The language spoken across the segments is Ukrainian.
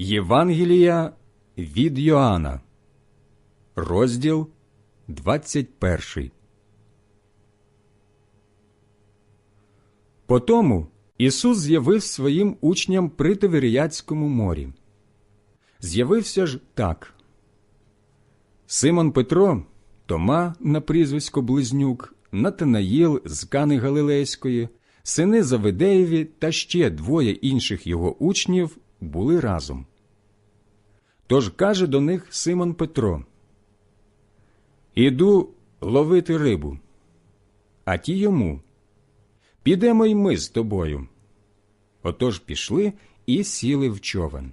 Євангелія від Йоанна, розділ 21. Потому Ісус з'явив своїм учням при Тиверіяцькому морі. З'явився ж так. Симон Петро, Тома на прізвисько Близнюк, Натанаїл з Кани Галилейської, сини Завидеєві та ще двоє інших його учнів були разом. Тож каже до них Симон Петро: Іду ловити рибу. А ті йому Підемо й ми з тобою. Отож пішли і сіли в човен.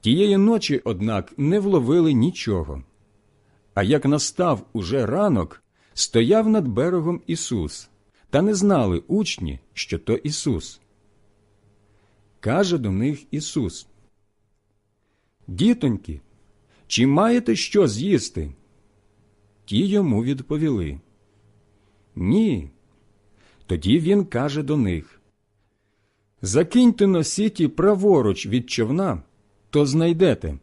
Тієї ночі, однак, не вловили нічого. А як настав уже ранок, стояв над берегом Ісус, та не знали учні, що то Ісус. Каже до них Ісус. Дітоньки, чи маєте що з'їсти? Ті йому відповіли. Ні. Тоді він каже до них Закиньте носіті праворуч від човна, то знайдете.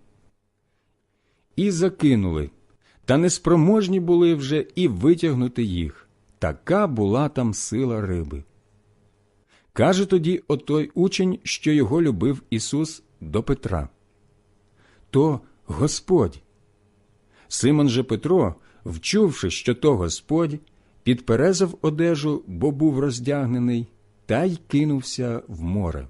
І закинули, та неспроможні були вже і витягнути їх. Така була там сила риби. Каже тоді отой учень, що його любив Ісус до Петра. То Господь. Симон же Петро, вчувши, що то Господь, підперезав одежу, бо був роздягнений, та й кинувся в море.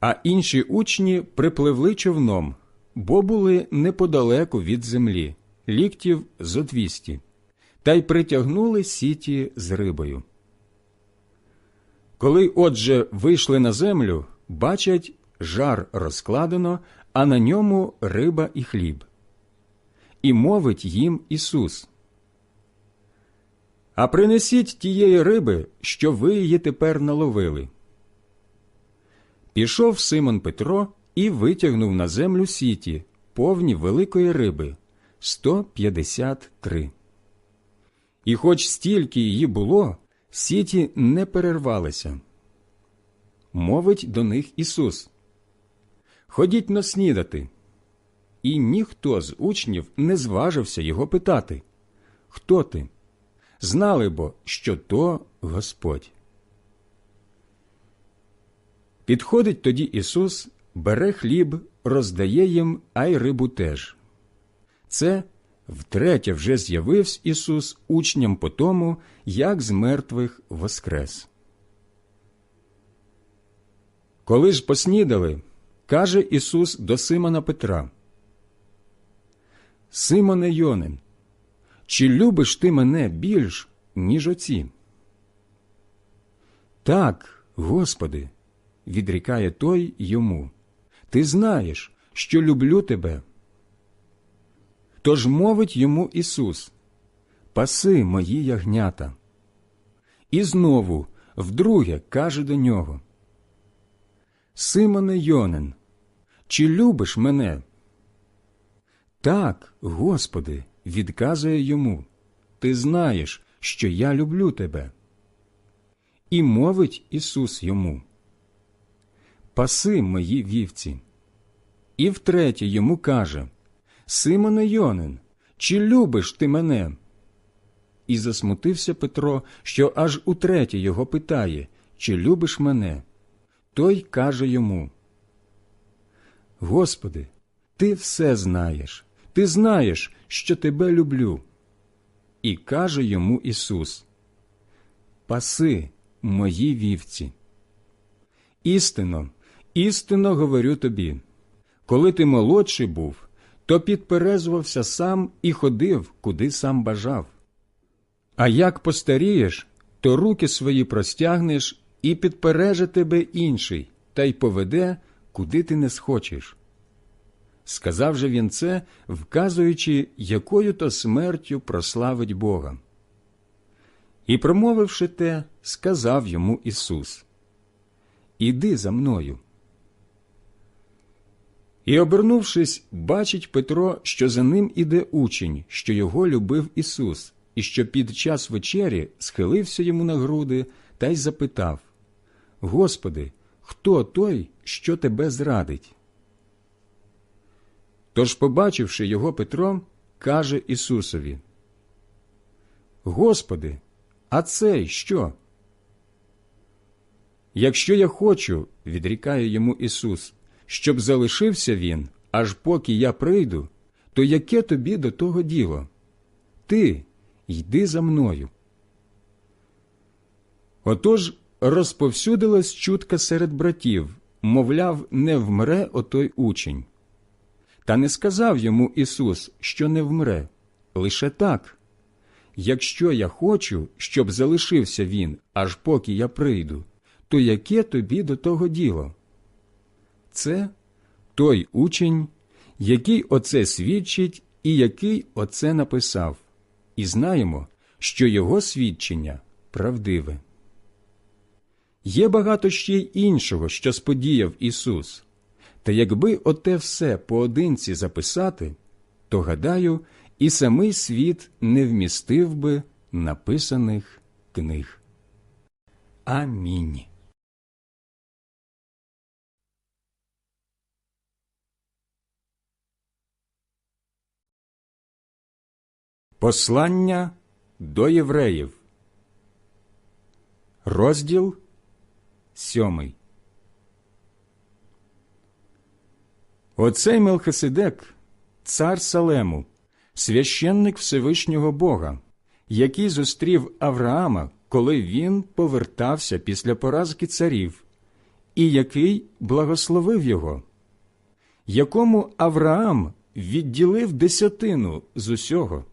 А інші учні припливли човном, бо були неподалеку від землі, ліктів зо двісті, та й притягнули сіті з рибою. Коли отже вийшли на землю, бачать, жар розкладено, а на ньому риба і хліб. І мовить їм Ісус. А принесіть тієї риби, що ви її тепер наловили. Пішов Симон Петро і витягнув на землю сіті, повні великої риби 153. І хоч стільки її було, сіті не перервалися. Мовить до них Ісус. Ходіть но снідати. І ніхто з учнів не зважився його питати Хто ти? Знали бо, що то Господь. Підходить тоді Ісус, бере хліб, роздає їм, а й рибу теж. Це втретє вже з'явився Ісус учням по тому, як з мертвих воскрес. Коли ж поснідали, каже Ісус до Симона Петра. Симоне Йонин, чи любиш ти мене більш, ніж оці? Так, Господи, відрікає той йому. Ти знаєш, що люблю тебе. Тож мовить йому Ісус Паси мої ягнята. І знову вдруге каже до нього Симоне Йонин, чи любиш мене? Так, Господи, відказує йому Ти знаєш, що я люблю тебе. І мовить Ісус йому Паси мої вівці. І втретє йому каже Симоне Йонин, чи любиш ти мене? І засмутився Петро, що аж утретє його питає Чи любиш мене? Той каже йому Господи, ти все знаєш, ти знаєш, що тебе люблю. І каже йому Ісус Паси мої вівці. Істинно, істинно говорю тобі, коли ти молодший був, то підперезувався сам і ходив, куди сам бажав. А як постарієш, то руки свої простягнеш і підпереже тебе інший, та й поведе, куди ти не схочеш. Сказав же він це, вказуючи, якою то смертю прославить Бога. І, промовивши те, сказав йому Ісус Іди за мною. І, обернувшись, бачить Петро, що за ним іде учень, що його любив Ісус, і що під час вечері схилився йому на груди та й запитав Господи, хто той, що тебе зрадить. Тож, побачивши його Петро, каже Ісусові: Господи, а цей що? Якщо я хочу, відрікає йому Ісус, щоб залишився він, аж поки я прийду, то яке тобі до того діло? Ти йди за мною. Отож розповсюдилась чутка серед братів, мовляв, не вмре отой учень. Та не сказав йому Ісус, що не вмре, лише так. Якщо я хочу, щоб залишився він, аж поки я прийду, то яке тобі до того діло? Це той учень, який оце свідчить і який оце написав, і знаємо, що його свідчення правдиве. Є багато ще й іншого, що сподіяв Ісус. Та якби оте все поодинці записати, то, гадаю, і самий світ не вмістив би написаних книг. Амінь. Послання до євреїв. Розділ сьомий. Оцей Мелхиседек, цар Салему, священник Всевишнього Бога, який зустрів Авраама, коли він повертався після поразки царів, і який благословив його, якому Авраам відділив десятину з усього,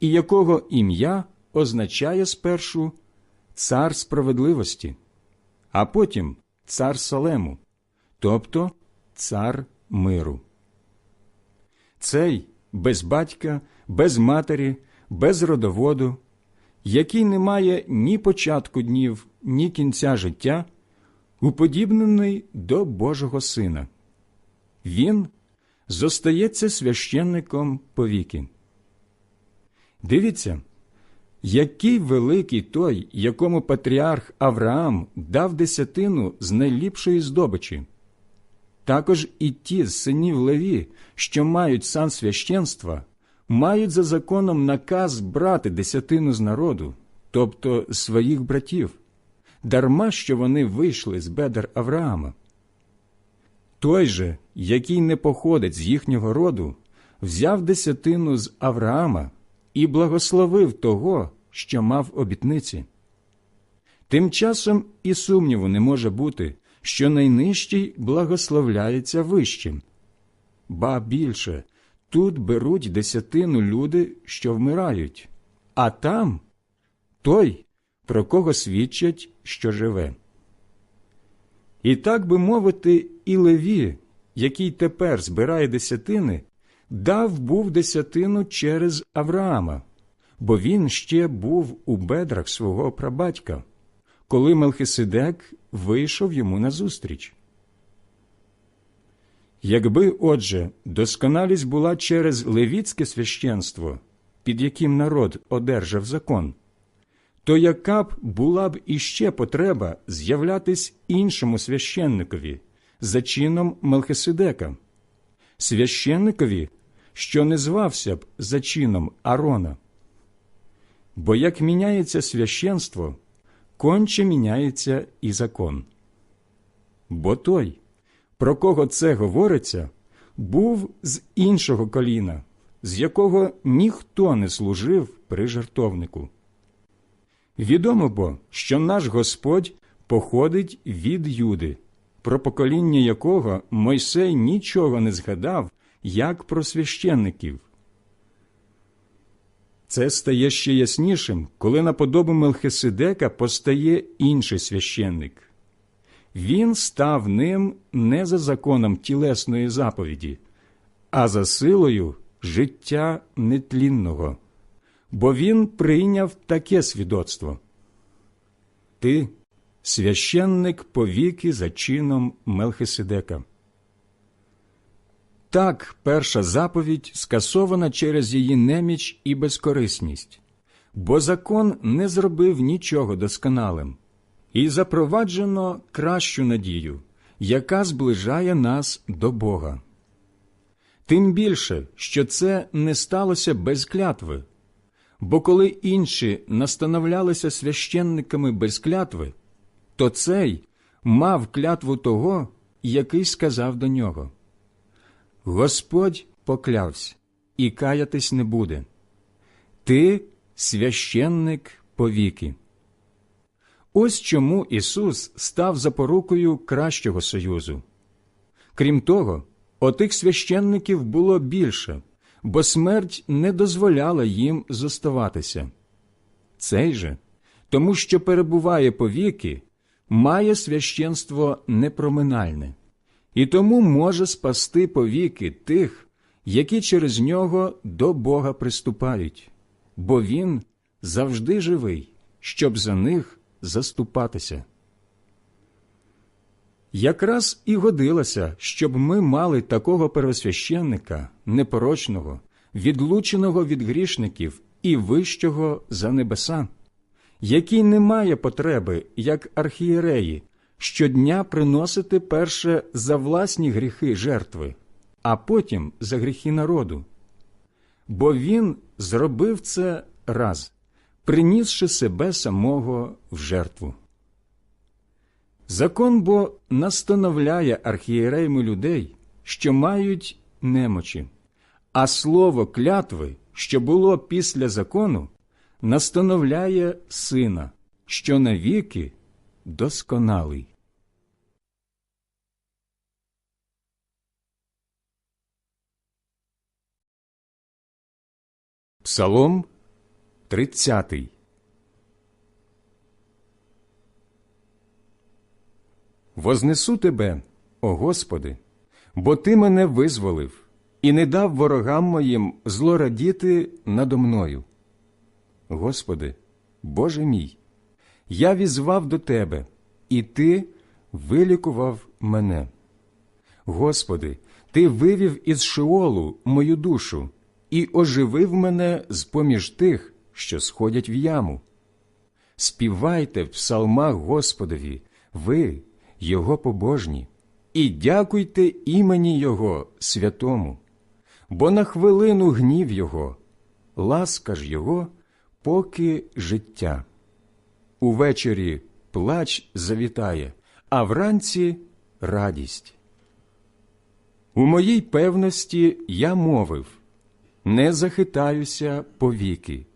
і якого ім'я означає спершу цар справедливості, а потім цар Салему, тобто цар миру. Цей без батька, без матері, без родоводу, який не має ні початку днів, ні кінця життя, уподібнений до Божого Сина. Він зостається священником повіки. Дивіться, який великий той, якому патріарх Авраам дав десятину з найліпшої здобичі. Також і ті з синів Леві, що мають сан священства, мають за законом наказ брати десятину з народу, тобто своїх братів, дарма що вони вийшли з бедер Авраама. Той же, який не походить з їхнього роду, взяв десятину з Авраама і благословив того, що мав обітниці. Тим часом і сумніву не може бути, що найнижчий благословляється вищим. Ба більше тут беруть десятину люди, що вмирають, а там той, про кого свідчать, що живе. І так би мовити, і Леві, який тепер збирає десятини, дав був десятину через Авраама, бо він ще був у бедрах свого прабатька, коли Мелхиседек вийшов йому назустріч. Якби, отже, досконалість була через левіцьке священство, під яким народ одержав закон, то яка б була б іще потреба з'являтись іншому священникові за чином Мелхиседека, священникові, що не звався б за чином Арона? Бо як міняється священство, конче міняється і закон. Бо той, про кого це говориться, був з іншого коліна, з якого ніхто не служив при жертовнику. Відомо бо, що наш Господь походить від Юди, про покоління якого Мойсей нічого не згадав, як про священників. Це стає ще яснішим, коли на подобу Мелхиседека постає інший священник. Він став ним не за законом тілесної заповіді, а за силою життя нетлінного, бо він прийняв таке свідоцтво. Ти священник повіки за чином Мелхиседека. Так перша заповідь скасована через її неміч і безкорисність, бо закон не зробив нічого досконалим, і запроваджено кращу надію, яка зближає нас до Бога. Тим більше, що це не сталося без клятви, бо коли інші настановлялися священниками без клятви, то цей мав клятву того, який сказав до нього Господь поклявся і каятись не буде. Ти священник повіки. Ось чому Ісус став запорукою кращого союзу. Крім того, отих священників було більше, бо смерть не дозволяла їм зоставатися. Цей же, тому що перебуває повіки, має священство непроминальне, і тому може спасти повіки тих, які через нього до Бога приступають, бо Він завжди живий, щоб за них заступатися. Якраз і годилося, щоб ми мали такого первосвященника, непорочного, відлученого від грішників і вищого за небеса, який не має потреби, як архієреї, щодня приносити перше за власні гріхи жертви, а потім за гріхи народу. Бо він зробив це раз, принісши себе самого в жертву. Закон бо настановляє архієреями людей, що мають немочі, а слово клятви, що було після закону, настановляє сина, що навіки досконалий. Псалом 30 Вознесу тебе, о Господи, бо Ти мене визволив і не дав ворогам моїм злорадіти надо мною. Господи, Боже мій, я візвав до Тебе, і Ти вилікував мене. Господи, Ти вивів із Шеолу мою душу і оживив мене з поміж тих, що сходять в яму. Співайте в псалмах Господові, ви, Його побожні, і дякуйте імені Його святому, бо на хвилину гнів Його, ласка ж Його, поки життя. Увечері плач завітає, а вранці радість. У моїй певності я мовив не захитаюся повіки.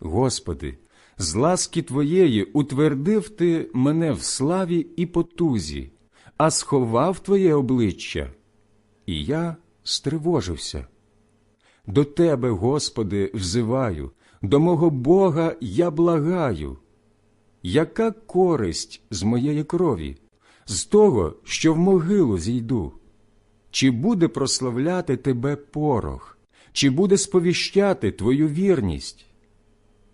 Господи, з ласки Твоєї утвердив Ти мене в славі і потузі, а сховав Твоє обличчя, і я стривожився. До Тебе, Господи, взиваю, до мого Бога я благаю. Яка користь з моєї крові, з того, що в могилу зійду? Чи буде прославляти Тебе порох, чи буде сповіщати Твою вірність?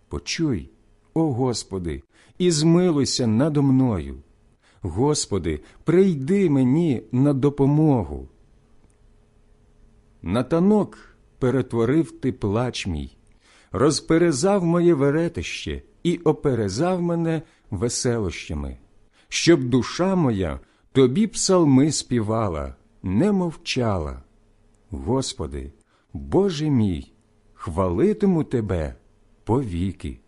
Почуй, о Господи, і змилуйся надо мною. Господи, прийди мені на допомогу. На танок перетворив ти плач мій, розперезав моє веретище і оперезав мене веселощами, щоб душа моя тобі псалми співала, не мовчала. Господи, Боже мій, хвалитиму Тебе повіки.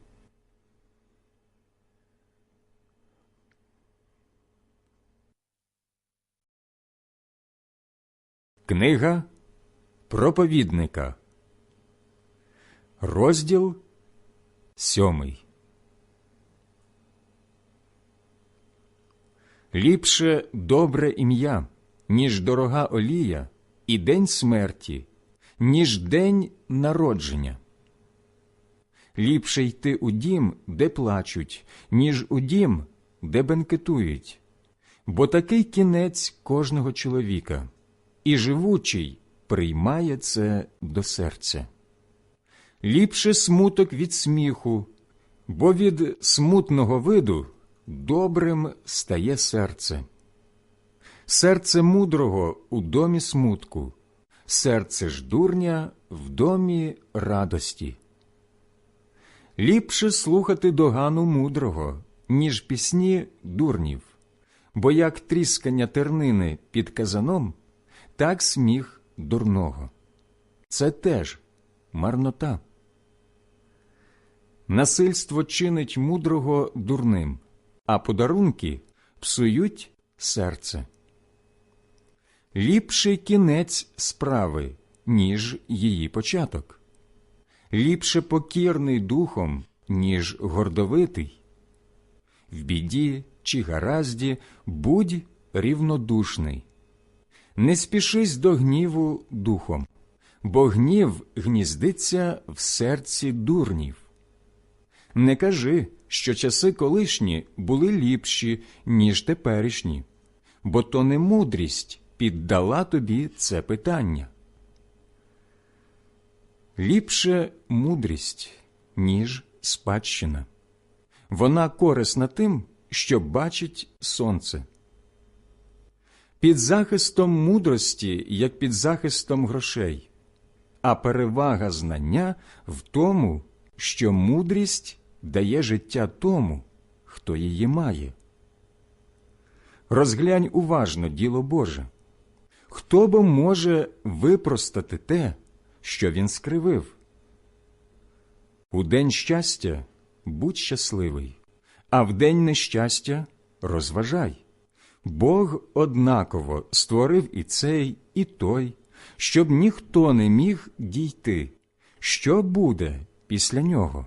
Книга проповідника, розділ сьомий. Ліпше добре ім'я, ніж дорога олія, і день смерті, ніж день народження. Ліпше йти у дім, де плачуть, ніж у дім, де бенкетують, бо такий кінець кожного чоловіка, і живучий приймає це до серця. Ліпше смуток від сміху, бо від смутного виду добрим стає серце. Серце мудрого у домі смутку, серце ж дурня в домі радості. Ліпше слухати догану мудрого, ніж пісні дурнів, бо як тріскання тернини під казаном, так сміх дурного. Це теж марнота. Насильство чинить мудрого дурним, а подарунки псують серце. Ліпший кінець справи, ніж її початок, ліпше покірний духом, ніж гордовитий. В біді чи гаразді будь рівнодушний, не спішись до гніву духом, бо гнів гніздиться в серці дурнів. Не кажи, що часи колишні були ліпші, ніж теперішні, бо то не мудрість піддала тобі це питання. Ліпше мудрість, ніж спадщина. Вона корисна тим, що бачить сонце. Під захистом мудрості, як під захистом грошей, а перевага знання в тому, що мудрість дає життя тому, хто її має. Розглянь уважно діло Боже. Хто бо може випростати те, що він скривив? У день щастя будь щасливий, а в день нещастя розважай. Бог однаково створив і цей, і той, щоб ніхто не міг дійти, що буде після нього.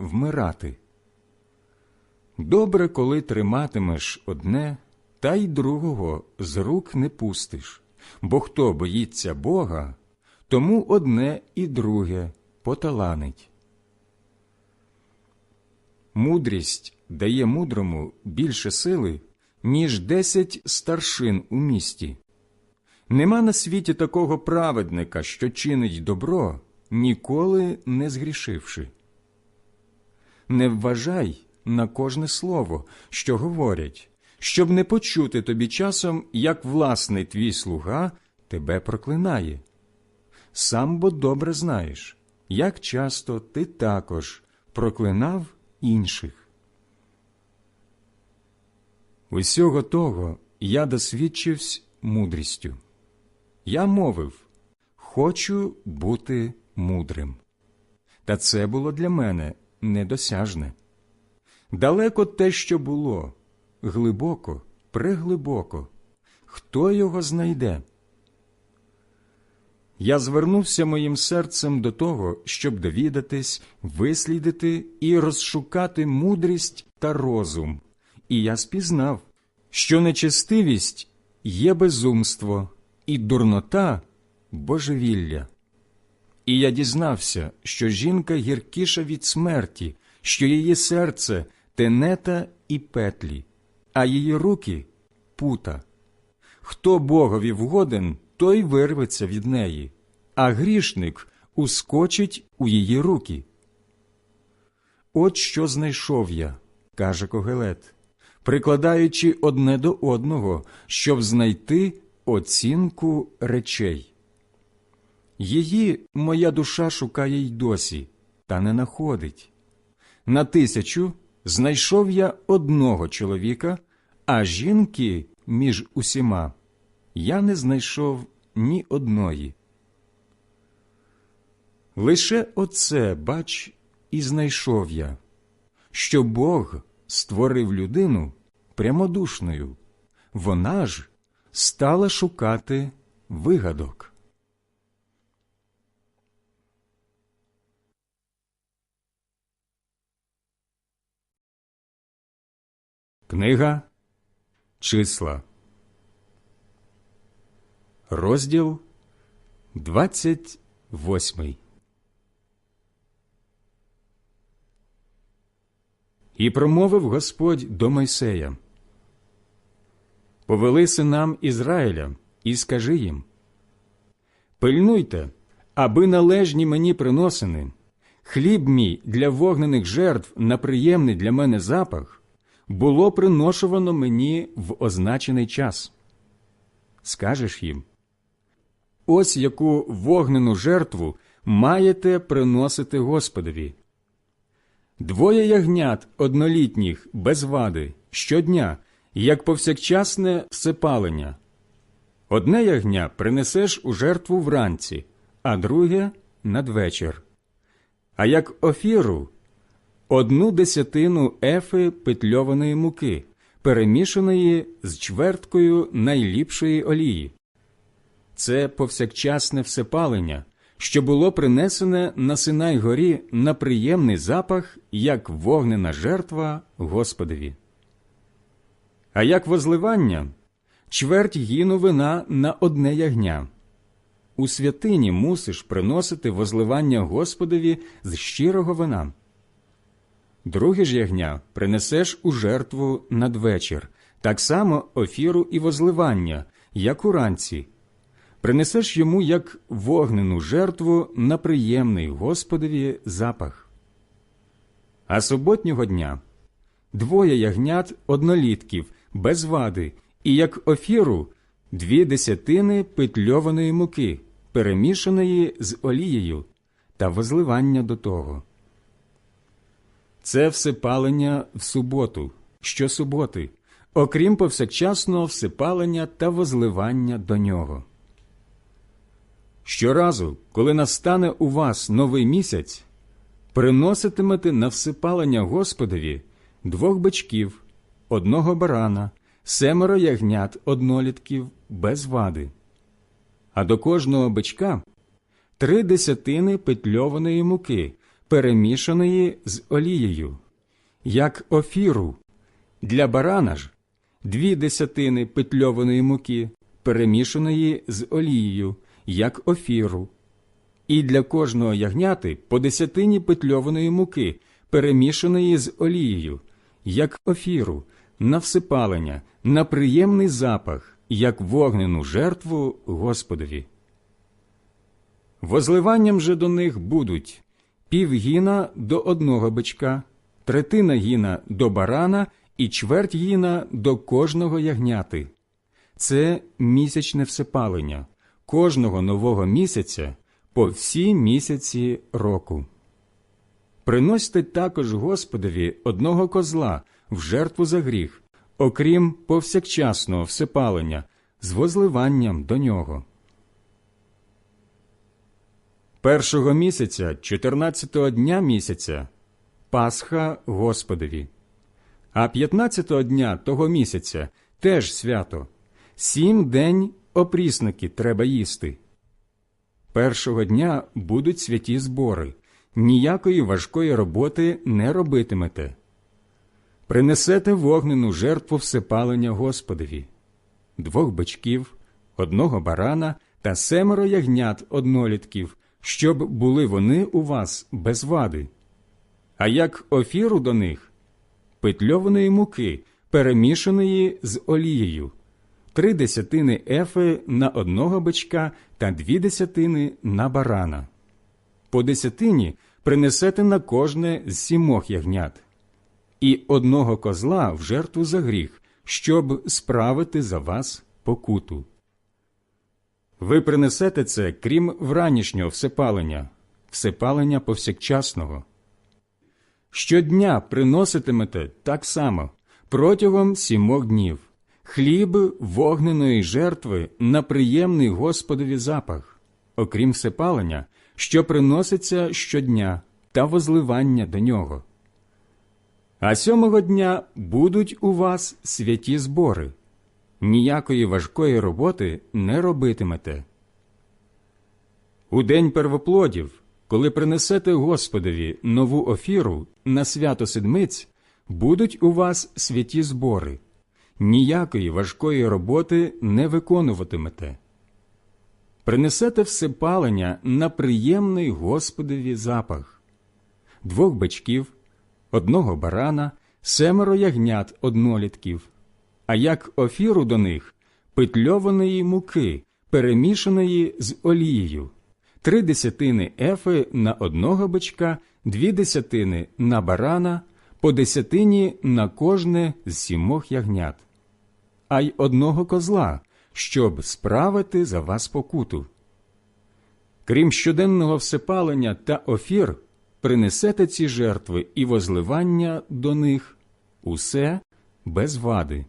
вмирати. Добре, коли триматимеш одне, та й другого з рук не пустиш, бо хто боїться Бога, тому одне і друге поталанить. Мудрість дає мудрому більше сили, ніж десять старшин у місті. Нема на світі такого праведника, що чинить добро ніколи не згрішивши. Не вважай на кожне слово, що говорять, щоб не почути тобі часом, як власний твій слуга тебе проклинає. Сам бо добре знаєш, як часто ти також проклинав інших. Усього того я досвідчився мудрістю. Я мовив Хочу бути мудрим. Та це було для мене недосяжне. Далеко те, що було, глибоко, преглибоко. Хто його знайде? Я звернувся моїм серцем до того, щоб довідатись, вислідити і розшукати мудрість та розум, і я спізнав, що нечестивість є безумство, і дурнота божевілля. І я дізнався, що жінка гіркіша від смерті, що її серце тенета і петлі, а її руки пута. Хто Богові вгоден, той вирветься від неї, а грішник ускочить у її руки. От що знайшов я, каже Когелет, прикладаючи одне до одного, щоб знайти оцінку речей. Її моя душа шукає й досі, та не находить. На тисячу знайшов я одного чоловіка, а жінки між усіма я не знайшов ні одної. Лише оце, бач, і знайшов я, що Бог створив людину прямодушною, вона ж стала шукати вигадок. Книга Числа, розділ 28 І промовив Господь до Мойсея. Повели синам Ізраїля і скажи їм Пильнуйте, аби належні мені приносини, хліб мій для вогнених жертв на приємний для мене запах, було приношувано мені в означений час. Скажеш їм Ось яку вогнену жертву маєте приносити Господові. Двоє ягнят однолітніх без вади щодня, як повсякчасне всепалення. Одне ягня принесеш у жертву вранці, а друге надвечір. А як офіру одну десятину ефи петльованої муки, перемішаної з чверткою найліпшої олії. Це повсякчасне всепалення, що було принесене на Синай горі на приємний запах, як вогнена жертва Господові. А як возливання чверть гіну вина на одне ягня. У святині мусиш приносити возливання Господові з щирого вина. Друге ж ягня принесеш у жертву надвечір, так само офіру і возливання, як уранці. Принесеш йому як вогнену жертву на приємний Господові запах. А суботнього дня двоє ягнят однолітків без вади, і як офіру дві десятини петльованої муки, перемішаної з олією та возливання до того. Це всепалення в суботу, щосуботи, окрім повсякчасного всепалення та возливання до нього. Щоразу, коли настане у вас новий місяць, приноситимете на всипалення Господові двох бичків, одного барана, семеро ягнят однолітків без вади, а до кожного бичка три десятини петльованої муки, перемішаної з олією, як офіру, для барана ж дві десятини петльованої муки, перемішаної з олією, як офіру, і для кожного ягняти по десятині петльованої муки, перемішаної з олією, як офіру, на всипалення, на приємний запах, як вогнену жертву Господові. Возливанням же до них будуть півгіна до одного бичка, третина гіна до барана і чверть гіна до кожного ягняти. Це місячне всепалення, кожного нового місяця по всі місяці року. Приносьте також Господові одного козла в жертву за гріх, окрім повсякчасного всепалення, з возливанням до нього. Першого місяця, чотирнадцятого дня місяця, Пасха Господові, а п'ятнадцятого дня того місяця теж свято, сім день опрісники треба їсти. Першого дня будуть святі збори, ніякої важкої роботи не робитимете. Принесете вогнену жертву всепалення Господові, двох бичків, одного барана та семеро ягнят однолітків, щоб були вони у вас без вади. А як офіру до них петльованої муки, перемішаної з олією, три десятини ефи на одного бичка та дві десятини на барана. По десятині принесете на кожне з сімох ягнят, і одного козла в жертву за гріх, щоб справити за вас покуту. Ви принесете це, крім вранішнього всепалення, всепалення повсякчасного. Щодня приноситимете так само протягом сімох днів хліб вогненої жертви на приємний Господові запах, окрім всепалення, що приноситься щодня та возливання до нього. А сьомого дня будуть у вас святі збори, ніякої важкої роботи не робитимете. У день первоплодів, коли принесете Господові нову офіру на свято седмиць, будуть у вас святі збори ніякої важкої роботи не виконуватимете. Принесете всепалення на приємний Господові запах, двох бичків, одного барана, семеро ягнят однолітків, а як офіру до них питльованої муки, перемішаної з олією, три десятини ефи на одного бичка, дві десятини на барана, по десятині на кожне з сімох ягнят, а й одного козла, щоб справити за вас покуту. Крім щоденного всепалення та офір, принесете ці жертви і возливання до них усе без вади.